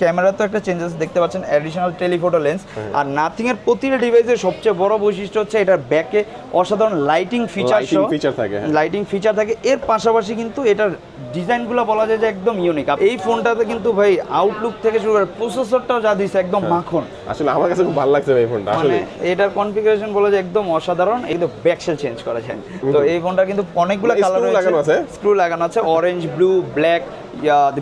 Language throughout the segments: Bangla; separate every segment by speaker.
Speaker 1: ক্যামেরা তো একটা চেঞ্জেস দেখতে পাচ্ছেন অ্যাডিশনাল টেলিফোটো লেন্স আর নাথিং এর প্রতিটা ডিভাইসের সবচেয়ে বড় বৈশিষ্ট্য হচ্ছে এটার ব্যাকে অসাধারণ লাইটিং ফিচার
Speaker 2: Lighting feature থাকে, হ্যাঁ।
Speaker 1: লাইটিং ফিচার থাকে। এর পাশাপাশি কিন্তু এটার ডিজাইনগুলো বলা যায় যে একদম ইউনিক এই ফোনটাতে কিন্তু ভাই আউটলুক থেকে শুরু করে প্রসেসরটাও যা দিচ্ছে একদম মাখন।
Speaker 2: আসলে আমার কাছে খুব ভালো লাগছে ভাই ফোনটা
Speaker 1: মানে
Speaker 2: আসলে
Speaker 1: এটার কনফিগারেশন বলা যায় একদম অসাধারণ। এই তো ব্যাকসেল চেঞ্জ করা যায়। তো এই ফোনটা কিন্তু অনেকগুলো কালার
Speaker 2: লাগানো আছে?
Speaker 1: স্ক্রু লাগানো আছে অরেঞ্জ ব্লু ব্ল্যাক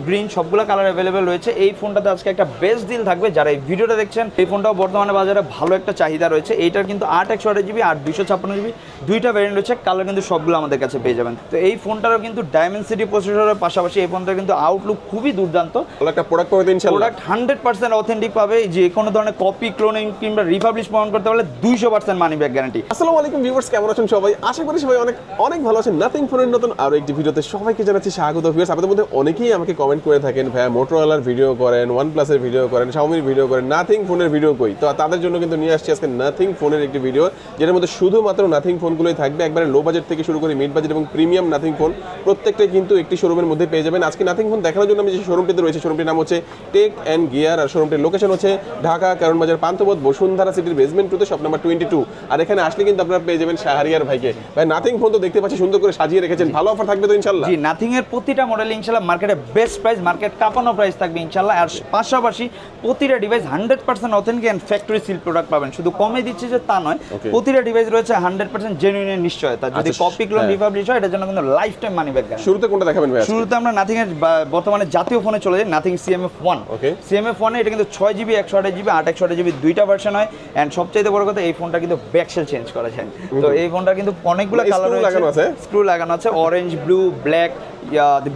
Speaker 1: গ্রিন সবগুলো কালার অ্যাভেলেবেল রয়েছে। এই ফোনটাতে আজকে একটা বেস্ট ডিল থাকবে। যারা এই ভিডিওটা দেখছেন এই ফোনটাও বর্তমানে বাজারে ভালো একটা চাহিদা রয়েছে। এইটার কিন্তু আট একশো আট জিবি আর দুশো ছাপ্পান্ন জিবি দুইটা ভ্যারিয়েন্ট রয়েছে। কালার কিন্তু সবগুলো আমাদের কাছে পেয়ে যাবেন। তো এই ফোনটারও কিন্তু ডায়মেন্সিটি প্রসেসরের পাশাপাশি এই ফোনটার কিন্তু আউটলুক খুবই দুর্দান্ত।
Speaker 2: একটা প্রোডাক্ট পাবে
Speaker 1: প্রোডাক্ট হান্ড্রেড পার্সেন্ট অথেন্টিক পাবে। যে কোনো ধরনের কপি ক্লোনিং কিংবা রিপাবলিশ প্রমাণ করতে পারলে দুইশো পার্সেন্ট মানি ব্যাক গ্যারান্টি
Speaker 2: আসসালামু আলাইকুম ভিউয়ার্স কেমন আছেন সবাই? আশা করি সবাই অনেক অনেক ভালো আছেন। নাথিং ফোনের নতুন আরও একটি ভিডিওতে সবাইকে জানাচ্ছি স্বাগত ভিউয়ার্স আপনাদের মধ্যে অনেকেই আমাকে কমেন্ট করে থাকেন, ভাইয়া মোটরোলার ভিডিও করেন ওয়ান প্লাসের ভিডিও করেন শাওমির ভিডিও করেন নাথিং ফোনের ভিডিও কই? তো তাদের জন্য কিন্তু নিয়ে আসছি আজকে নাথিং ফোনের একটি ভিডিও যেটার মধ্যে শুধুমাত্র নাথিং ফোনগুলোই থাকবে। একবারে লো বাজেট থেকে শুরু করে মিড বাজেট এবং প্রিমিয়াম নাথিং ফোন প্রত্যেকটাই কিন্তু একটি শোরুমের মধ্যে পেয়ে যাবেন। আজকে নাথিং ফোন দেখানোর জন্য আমি যে শোরুমটিতে রয়েছে শোরুমটির নাম হচ্ছে টেক অ্যান্ড গিয়ার আর শোরুমটির লোকেশন হচ্ছে ঢাকা, কারণ বাজার পান্থবোধ বসুন্ধরা সিটির বেসমেন্ট টুতে শপ নাম্বার টোয়েন্টি টু আর এখানে আসলে কিন্তু আপনারা পেয়ে যাবেন শাহরিয়ার ভাইকে। ভাই নাথিং ফোন তো দেখতে পাচ্ছি, সুন্দর করে সাজিয়ে রেখেছেন। ভালো অফার থাকবে তো ইনশাল্লাহ
Speaker 1: জি নাথিং এর প্রতিটা মডেল ইনশাল্লাহ মার্কেটে বেস্ট প্রাইস মার্কেট কাঁপানো প্রাইস থাকবে ইনশাল্লাহ আর পাশাপাশি প্রতিটা device hundred percent authentic and factory seal product পাবেন। শুধু কমে দিচ্ছে যে তা নয় প্রতিটা ডিভাইস রয়েছে হান্ড্রেড পার্সেন্ট জেনুইনের নিশ্চয়তা। যদি কপি ক্লোন। রিপাবলিশ হয়। এটার জন্য কিন্তু লাইফ টাইম মানি ব্যাক
Speaker 2: শুরুতে কোনটা দেখাবেন ভাই
Speaker 1: শুরুতে আমরা নাথিং এর বর্তমানে জাতীয় ফোনে চলে যাই নাথিং সিএমএফ ওয়ান. সিএমএফ ওয়ানে এটা কিন্তু ছয় জিবি একশো আঠাশ জিবি আট একশো আঠাশ জিবি দুইটা ভার্সন হয়। অ্যান্ড সবচেয়ে বড় কথা এই ফোনটা কিন্তু ব্যাকসেল চেঞ্জ করা যায়। তো এই ফোনটা কিন্তু অনেকগুলো কালার
Speaker 2: লাগানো আছে?
Speaker 1: রয়েছে স্ক্রু লাগানো আছে অরেঞ্জ ব্লু ব্ল্যাক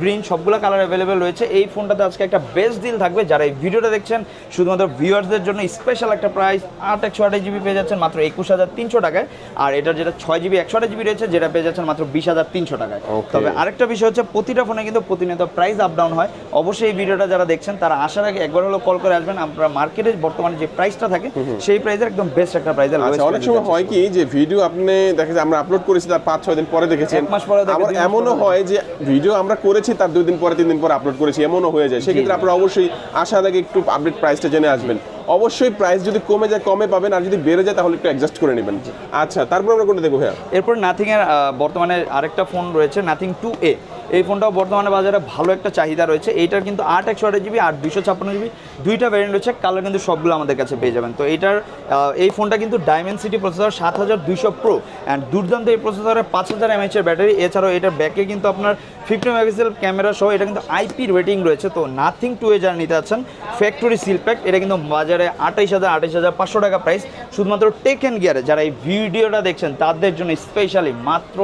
Speaker 1: গ্রিন সবগুলো কালার অ্যাভেলেবেল রয়েছে। এই ফোনটাতে আজকে একটা বেস্ট ডিল থাকবে। যারা এই ভিডিওটা দেখছেন শুধুমাত্র ভিউয়ার্সদের জন্য স্পেশাল একটা প্রাইস আট একশো আঠাশ জিবি পেয়ে যাচ্ছেন মাত্র একুশ হাজার তিনশো টাকায়। আর এটার যেটা ছয় জিবি একশো আঠাশ জিবি রয়েছে যেটা পেয়ে যাচ্ছেন মাত্র বিশ হাজার তিনশো টাকায়। তবে আরেকটা বিষয় হচ্ছে প্রতিটা ফোনে কিন্তু প্রতিনিয়ত প্রাইস আপ ডাউন হয়। অবশ্যই এই ভিডিওটা যারা দেখছেন তারা আসার আগে একবার হলো কল করে আসবেন। আপনারা মার্কেটে বর্তমানে যে প্রাইসটা থাকে সেই প্রাইসের একদম বেস্ট একটা প্রাইসের
Speaker 2: আচ্ছা অনেক সময় হয় কি যে ভিডিও আপনি দেখা যায় আমরা আপলোড করেছি তার পাঁচ ছয় দিন পরে দেখেছেন।
Speaker 1: এক মাস পরে
Speaker 2: এমনও হয় যে ভিডিও আমরা করেছি তার দুই দিন পরে তিন দিন পরে আপলোড করেছি এমনও হয়ে যায়। সেক্ষেত্রে আপনারা অবশ্যই আসার আগে একটু আপডেট প্রাইসটা জেনে আসবেন। অবশ্যই প্রাইস যদি কমে যায় কমে পাবেন আর যদি বেড়ে যায় তাহলে একটু অ্যাডজাস্ট করে নেবেন। আচ্ছা তারপর আমরা কোনটা দেখব ভাইয়া?
Speaker 1: এরপর নাথিং এর বর্তমানে আরেকটা ফোন রয়েছে নাথিং টু এ এই ফোনটাও বর্তমানে বাজারে ভালো একটা চাহিদা রয়েছে। এইটার কিন্তু আট একশো আঠাশ জিবি আর দুশো ছাপ্পান্ন জিবি, দুইটা ভ্যারিয়েন্ট রয়েছে। কালার কিন্তু সবগুলো আমাদের কাছে পেয়ে যাবেন। তো এইটার এই ফোনটা কিন্তু ডায়মেন্সিটি প্রসেসর সাত হাজার দুইশো প্রো অ্যান্ড দুর্দান্ত এই প্রসেসরে পাঁচ হাজার এমএচ এর ব্যাটারি এছাড়াও এটার ব্যাকে কিন্তু আপনার ফিফটি মেগাপিক্সেল ক্যামেরা সহ এটা কিন্তু আইপি রেটিং রয়েছে। তো নাথিং টু এ যারা নিতে আছেন। ফ্যাক্টরি সিল প্যাক এটা কিন্তু বাজারে আঠাইশ হাজার আঠাইশ হাজার পাঁচশো টাকা প্রাইস শুধুমাত্র টেক অ্যান্ড গিয়ারে যারা এই ভিডিওটা দেখছেন, তাদের জন্য স্পেশালি মাত্র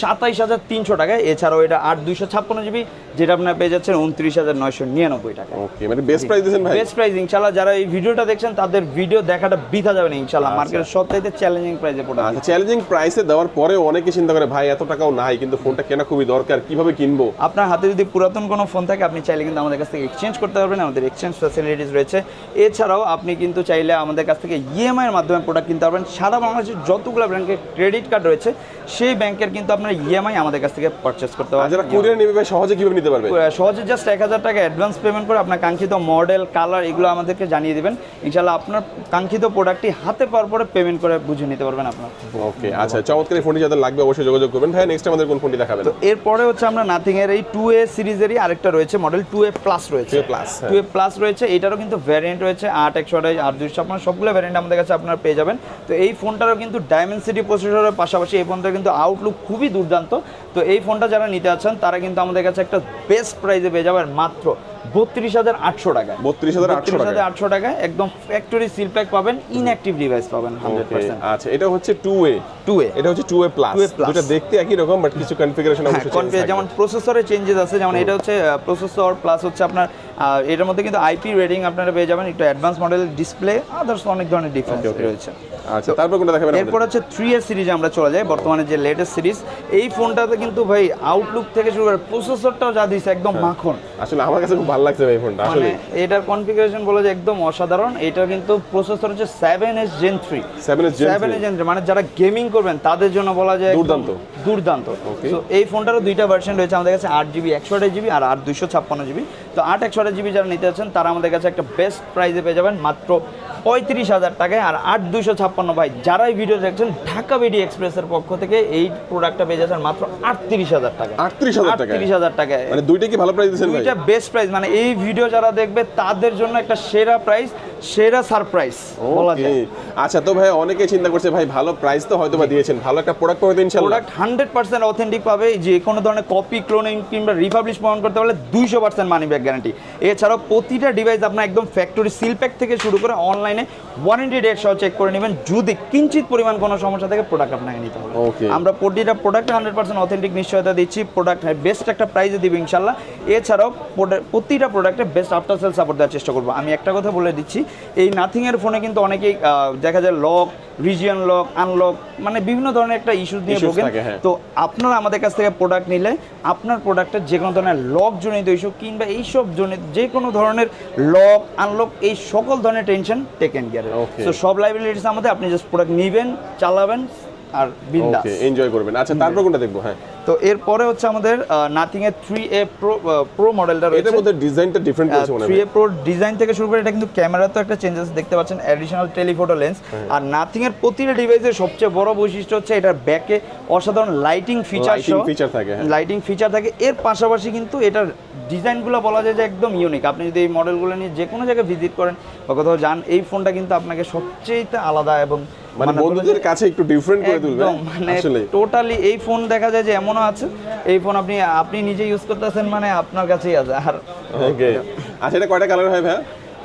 Speaker 1: সাতাইশ হাজার তিনশো টাকায় এছাড়াও এটা আট দুইশো ছাপ্পান্ন জিবি যেটা আপনার পেয়ে যাচ্ছেন উনত্রিশ হাজার নয়শো নিরানব্বই টাকা।
Speaker 2: ওকে মানে বেস্ট প্রাইস দিয়েছেন ভাই।
Speaker 1: বেস্ট প্রাইস ইনশাল্লাহ যারা এই ভিডিওটা দেখছেন তাদের ভিডিও দেখাটা বৃথা যাবে না ইনশাল্লাহ
Speaker 2: আচ্ছা।
Speaker 1: মার্কেটের সবচাইতে চ্যালেঞ্জিং প্রাইসে প্রোডাক্ট
Speaker 2: আচ্ছা চ্যালেঞ্জিং প্রাইসে দেওয়ার পরেও অনেকে চিন্তা করে ভাই এত টাকাও নাই কিন্তু ফোনটা কেনা খুবই দরকার কীভাবে কিনবো?
Speaker 1: আপনার হাতে যদি পুরাতন কোনো ফোন থাকে আপনি চাইলে কিন্তু আমাদের কাছ থেকে এক্সচেঞ্জ করতে পারবেন আমাদের এক্সচেঞ্জ ফ্যাসিলিটিস রয়েছে। এছাড়াও আপনি কিন্তু চাইলে আমাদের কাছ থেকে ইএমআই এর মাধ্যমে প্রোডাক্ট কিনতে পারবেন। সারা বাংলাদেশের যতগুলো ব্যাংকের ক্রেডিট কার্ড রয়েছে সেই ব্যাংকের কিন্তু আপনার ইএমআই আমাদের কাছ থেকে পারচেস করতে পারবেন।
Speaker 2: কুরিয়ার নেবে ভাই সহজে কীভাবে নিতে পারবে?
Speaker 1: সহজে জাস্ট এক হাজার টাকা অ্যাডভান্স পেমেন্ট করে আপনার কাঙ্ক্ষিত মডেল কালার এগুলো আমাদেরকে জানিয়ে দেবেন। ইনশাল্লাহ আপনার কাঙ্ক্ষিত প্রোডাক্টটি হাতে পাওয়ার পরে পেমেন্ট করে বুঝে নিতে পারবেন আপনার।
Speaker 2: ওকে আচ্ছা চমৎকার ফোনটি যাদের লাগবে অবশ্যই যোগাযোগ করবেন। ভাই নেক্সট আমাদের কোন ফোনটি দেখাবেন?
Speaker 1: তো এরপরে হচ্ছে আমরা নাথিং এর এই টু এ সিরিজেরই আরেকটা রয়েছে মডেল টু এ প্লাস রয়েছে।
Speaker 2: 2A Plus, হ্যাঁ।
Speaker 1: টু এ প্লাস রয়েছে এটারও কিন্তু ভ্যারিয়েন্ট রয়েছে আট একশো আঠাশ আট দুইশো আপনার সবগুলো ভ্যারিয়েন্ট আমাদের কাছে আপনারা পেয়ে যাবেন। তো এই ফোনটারও কিন্তু ডায়মেন্সিটি প্রসেসরের পাশাপাশি এই ফোনটার কিন্তু আউটলুক খুবই দুর্দান্ত। তো এই ফোনটা যারা নিতে আছেন তারা কিন্তু আমাদের কাছে একটা বেস্ট প্রাইসে পেয়ে যাবেন মাত্র বত্রিশ হাজার আটশো টাকায়।
Speaker 2: 32,800 টাকায়।
Speaker 1: আটশো টাকায় একদম ফ্যাক্টরি সিল প্যাক পাবেন ইনঅ্যাক্টিভ ডিভাইস পাবেন হান্ড্রেড পার্সেন্ট
Speaker 2: আচ্ছা এটা হচ্ছে টু এ
Speaker 1: টু এ
Speaker 2: এটা হচ্ছে two A plus
Speaker 1: 2A plus।
Speaker 2: দুটো দেখতে একই রকম বাট কিছু কনফিগারেশন
Speaker 1: হ্যাঁ
Speaker 2: অবশ্যই।
Speaker 1: যেমন প্রসেসরে চেঞ্জেস আছে যেমন এটা হচ্ছে প্রসেসর প্লাস হচ্ছে আপনার এটার মধ্যে কিন্তু আইপি রেটিং আপনারা পেয়ে যাবেন একটু অ্যাডভান্স মডেল ডিসপ্লে আদার্স অনেক ধরনের ডিফারেন্স. রয়েছে।
Speaker 2: আচ্ছা তারপর কোনটা দেখাবেন
Speaker 1: এরপর হচ্ছে থ্রি এর সিরিজে আমরা চলে যাই বর্তমানে যে লেটেস্ট সিরিজ এই ফোনটাতে কিন্তু ভাই আউটলুক থেকে শুরু করে প্রসেসরটাও যা দিচ্ছে একদম মাখন।
Speaker 2: আসলে আমার কাছে খুব ভালো লাগছে ভাই ফোনটা
Speaker 1: মানে
Speaker 2: আসলে
Speaker 1: এটার কনফিগারেশন বলে যে একদম অসাধারণ এটা কিন্তু প্রসেসর হচ্ছে seven S gen three
Speaker 2: 7S Gen
Speaker 1: seven
Speaker 2: 3
Speaker 1: S gen মানে যারা গেমিং করবেন তাদের জন্য বলা যায়
Speaker 2: দুর্দান্ত।
Speaker 1: দুর্দান্ত. তো এই ফোনটারও দুইটা ভার্সন রয়েছে আমাদের কাছে আট জিবি একশো আঠাশ জিবি আর আট দুইশো ছাপ্পান্ন জিবি তো আট একশো আঠাশ জিবি যারা নিতে চাচ্ছেন তারা আমাদের কাছে একটা বেস্ট প্রাইসে পেয়ে যাবেন মাত্র পঁয়ত্রিশ হাজার টাকায়। আর আট দুইশো ছাপ্পান্ন ভাই যারাই ভিডিও দেখছেন ঢাকা বিডি এক্সপ্রেসের পক্ষ থেকে এই প্রোডাক্টটা পেয়ে যাচ্ছেন মাত্র আটত্রিশ হাজার টাকা
Speaker 2: 38,000 টাকায়?
Speaker 1: আটত্রিশ হাজার টাকায়।
Speaker 2: মানে দুইটা কি ভালো প্রাইস দিচ্ছেন ভাই?
Speaker 1: দুইটা বেস্ট প্রাইস মানে এই ভিডিও যারা দেখবে তাদের জন্য একটা সেরা প্রাইস সেরা সারপ্রাইজ বলা যায়।
Speaker 2: আচ্ছা তো ভাই অনেকে চিন্তা করছে ভাই ভালো প্রাইস তো হয়তো বা দিয়েছেন ভালো একটা প্রোডাক্ট পাবে ইনশাআল্লাহ
Speaker 1: প্রোডাক্ট হান্ড্রেড পার্সেন্ট অথেন্টিক পাবে যে কোনো ধরনের কপি ক্লোনিং কিংবা রিপাবলিশ প্রমাণ করতে পারলে দুইশো পার্সেন্ট মানি ব্যাক গ্যারান্টি এছাড়াও প্রতিটা ডিভাইস আপনার একদম ফ্যাক্টরি সিল প্যাক থেকে শুরু করে অনলাইনে ওয়ারেন্টি ডেট সহ চেক করে নেবেন যদি কিঞ্চিত পরিমাণ কোনো সমস্যা থাকে প্রোডাক্ট আপনাকে নিতে হবে. আমরা প্রতিটা প্রোডাক্ট হান্ড্রেড পার্সেন্ট অথেন্টিক নিশ্চয়তা দিচ্ছি প্রোডাক্ট বেস্ট একটা প্রাইজে দিবে ইনশাল্লাহ। এছাড়াও প্রতিটা প্রোডাক্টে বেস্ট আফটার সেল সাপোর্ট দেওয়ার চেষ্টা করব। আমি একটা কথা বলে দিচ্ছি এই নাথিংয়ের ফোনে কিন্তু অনেকেই দেখা যায় লক রিজিয়ন লক আনলক মানে বিভিন্ন ধরনের একটা ইস্যু নিয়ে ভোগেন
Speaker 2: হ্যাঁ।
Speaker 1: তো আপনারা আমাদের কাছ থেকে প্রোডাক্ট নিলে আপনার প্রোডাক্টের যে কোনো ধরনের লক জনিত ইস্যু কিংবা এইসব জনিত যে কোনো ধরনের লক আনলক এই সকল ধরনের টেনশন টেকেন
Speaker 2: Okay.
Speaker 1: তো সব লাইবিলিটিস আমাদের আপনি জাস্ট প্রোডাক্ট নেবেন চালাবেন আর বিন্দাস।
Speaker 2: ওকে এনজয় করবেন। আচ্ছা তারপর কোনটা দেখব? হ্যাঁ।
Speaker 1: তো এরপরে হচ্ছে আমাদের নাথিং এর থ্রি এ প্রো প্রো মডেলটা রয়েছে
Speaker 2: এটার মধ্যে ডিজাইনটা ডিফারেন্ট করেছে মনে হয়।
Speaker 1: এ প্রো ডিজাইন থেকে শুরু করে এটা কিন্তু ক্যামেরা তো একটা চেঞ্জেস দেখতে পাচ্ছেন অ্যাডিশনাল টেলিফোটো লেন্স
Speaker 2: হ্যাঁ।
Speaker 1: আর নাথিং এর প্রতিটা ডিভাইসের সবচেয়ে বড় বৈশিষ্ট্য হচ্ছে এটার ব্যাকে অসাধারণ লাইটিং ফিচার
Speaker 2: Lighting ফিচার থাকে, হ্যাঁ।
Speaker 1: লাইটিং ফিচার থাকে। এর পাশাপাশি কিন্তু এটার ডিজাইনগুলো বলা যায় যে একদম ইউনিক আপনি যদি এই মডেলগুলো নিয়ে যে কোনো জায়গায় ভিজিট করেন বা কোথাও যান এই ফোনটা কিন্তু আপনাকে সবচেয়ে আলাদা এবং
Speaker 2: মানে বন্ধুদের কাছে একটু ডিফারেন্ট করে তুলবে
Speaker 1: মানে টোটালি এই ফোন দেখা যায় যে এমনও আছে এই ফোন আপনি আপনি নিজে ইউজ করতেছেন মানে আপনার কাছেই আছে আর
Speaker 2: ওকে আচ্ছা এটা কয়টা কালার হয় ভাইয়া?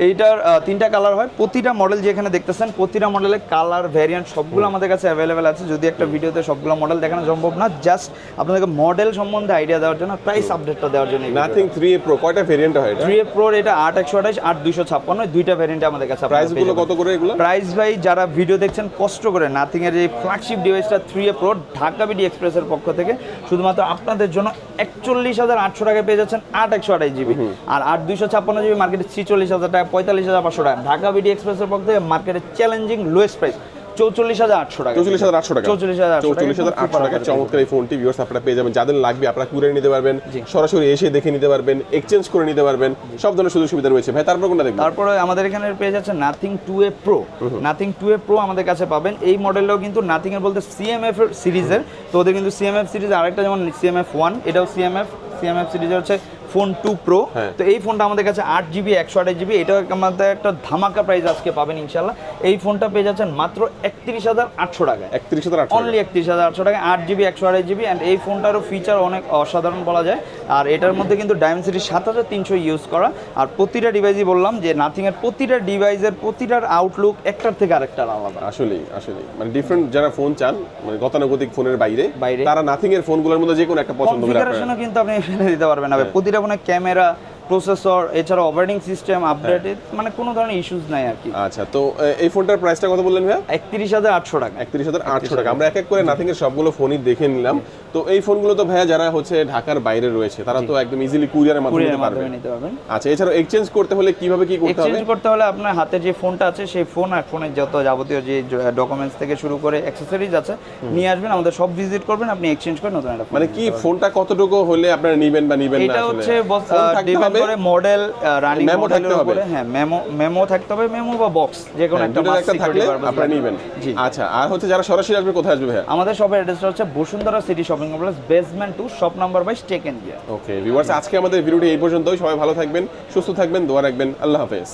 Speaker 1: এইটার তিনটা কালার হয়। প্রতিটা মডেল যেখানে দেখতেছেন প্রতিটা মডেলের কালার ভ্যারিয়েন্ট সবগুলো আমাদের কাছে অ্যাভেলেবেল আছে। যদি একটা ভিডিওতে সবগুলো মডেল দেখানো সম্ভব না জাস্ট আপনাদেরকে মডেল সম্বন্ধে আইডিয়া দেওয়ার জন্য প্রাইস আপডেটটা দেওয়ার জন্য
Speaker 2: নাথিং থ্রি এ প্রো কয়টা ভেরিয়েন্ট হয়
Speaker 1: থ্রি এ প্রোর এটা আট একশো আঠাশ আট দুইশো ছাপ্পান্ন দুইটা ভ্যারিয়েন্ট আমাদের কাছে আপনারা প্রাইসগুলো
Speaker 2: কত করে এগুলো?
Speaker 1: প্রাইস ভাই যারা ভিডিও দেখছেন কষ্ট করে। নাথিং এর এই ফ্ল্যাগশিপ ডিভাইসটা three A Pro Dhaka BD এক্সপ্রেসের পক্ষ থেকে শুধুমাত্র আপনাদের জন্য একচল্লিশ হাজার আটশো টাকায় পেয়ে যাচ্ছেন আট একশো আঠাশ জিবি আর আট দুইশো ছাপ্পান্ন জিবি মার্কেটে ছিচল্লিশ হাজার টাকা পঁয়তাল্লিশ হাজার পাঁচশো টাকা। ঢাকা বিডি এক্সপ্রেসের পক্ষ থেকে মার্কেটে চ্যালেঞ্জিং লোয়েস্ট প্রাইস চৌচল্লিশ হাজার আটশো টাকা।
Speaker 2: চৌচল্লিশ হাজার আটশো টাকা।
Speaker 1: চৌচল্লিশ হাজার
Speaker 2: চৌচল্লিশ হাজার আটশো টাকা। চমৎকার এই ফোনটি ভিউয়ার্স আপনারা পেয়ে যাবেন। যাদের লাগবে আপনারা কুড়ে নিতে পারবেন সরাসরি এসে দেখে নিতে পারবেন এক্সচেঞ্জ করে নিতে পারবেন। সব ধরনের সুযোগ সুবিধা রয়েছে। ভাই তারপর কোনটা দেখবেন?
Speaker 1: তারপরে আমাদের এখানে পেয়ে যাচ্ছে Nothing two A Pro Nothing two A Pro আমাদের কাছে পাবেন। এই মডেলটাও কিন্তু নাথিং এর বলতে সিএমএফ সিরিজের তো ওদের কিন্তু সিএমএফ সিরিজ আরেকটা যেমন সিএমএফ ওয়ান এটাও সিএমএফ সিএমএফ সিরিজের হচ্ছে ফোন টু প্রো।
Speaker 2: হ্যাঁ।
Speaker 1: তো এই ফোনটা আমাদের কাছে আট জিবি একশো আঠাশ জিবি এটাও আমাদের একটা ধামাকা প্রাইস আজকে পাবেন ইনশাল্লাহ এই ফোনটা পেয়ে যাচ্ছেন মাত্র একত্রিশ হাজার আটশো টাকায়।
Speaker 2: একত্রিশ হাজার
Speaker 1: অনলি একত্রিশ হাজার আটশো টাকা আট জিবি একশো আড়াই জিবি অ্যান্ড এই ফোনটারও ফিচার অনেক অসাধারণ বলা যায়। আর এটার মধ্যে কিন্তু ডায়মেন্সিটি সাত হাজার তিনশো ইউজ করা। আর প্রতিটা ডিভাইসই বললাম যে নাথিংয়ের প্রতিটা ডিভাইসের প্রতিটার আউটলুক একটার থেকে আরেকটার আলাদা।
Speaker 2: আসলেই আসলেই। মানে ডিফারেন্ট যারা ফোন চান মানে গতানুগতিক ফোনের বাইরে
Speaker 1: বাইরে।
Speaker 2: তারা নাথিং এর ফোনগুলোর মধ্যে যে কোনো একটা পছন্দ করে
Speaker 1: কিন্তু আপনি ফেলে দিতে পারবেন না প্রতিটা ফোনে ক্যামেরা প্রসেসর এছাড়া অপারেটিং সিস্টেম আপডেট মানে কোনো ধরনের ইস্যুস নাই আর কি।
Speaker 2: আচ্ছা তো এই ফোনটার প্রাইসটা কত বললেন ভাইয়া?
Speaker 1: একত্রিশ হাজার আটশো টাকা।
Speaker 2: একত্রিশ হাজার আটশো টাকা। আমরা এক এক করে নাথিং এর সবগুলো ফোনই দেখে নিলাম। তো এই ফোনগুলো তো ভাইয়া যারা হচ্ছে ঢাকার বাইরে রয়েছে তারা তো একদম ইজিলি কুরিয়ারের মাধ্যমে নিতে
Speaker 1: পারবেন।
Speaker 2: আচ্ছা এছাড়া এক্সচেঞ্জ করতে হলে কীভাবে কি করতে হবে?
Speaker 1: এক্সচেঞ্জ করতে হলে আপনার হাতে যে ফোনটা আছে সেই ফোন আর ফোনের যত যাবতীয় যে ডকুমেন্টস থেকে শুরু করে অ্যাক্সেসরিজ আছে নিয়ে আসবেন। আমাদের সব ভিজিট করবেন আপনি এক্সচেঞ্জ করে নতুন একটা
Speaker 2: মানে কি ফোনটা কতটুকু হলে আপনারা নিবেন বা নিবেন না
Speaker 1: এটা হচ্ছে
Speaker 2: থাকতে
Speaker 1: ডিপেন্ড করে মডেল রানিং
Speaker 2: মেমো থাকতে হবে।
Speaker 1: হ্যাঁ মেমো মেমো থাকতে হবে মেমো বা বক্স যে কোনো একটা security
Speaker 2: থাকলে আপনারা নেবেন।
Speaker 1: জি।
Speaker 2: আচ্ছা আর হচ্ছে যারা সরাসরি আসবে কোথায় আসবে ভাই
Speaker 1: আমাদের শপের অ্যাড্রেসটা হচ্ছে Bashundhara City shopping complex basement 2 shop number by tech India
Speaker 2: okay viewers আজকে আমাদের ভিডিওটি এই পর্যন্তই। সবাই ভালো থাকবেন সুস্থ থাকবেন দোয়া রাখবেন। আল্লাহ হাফেজ।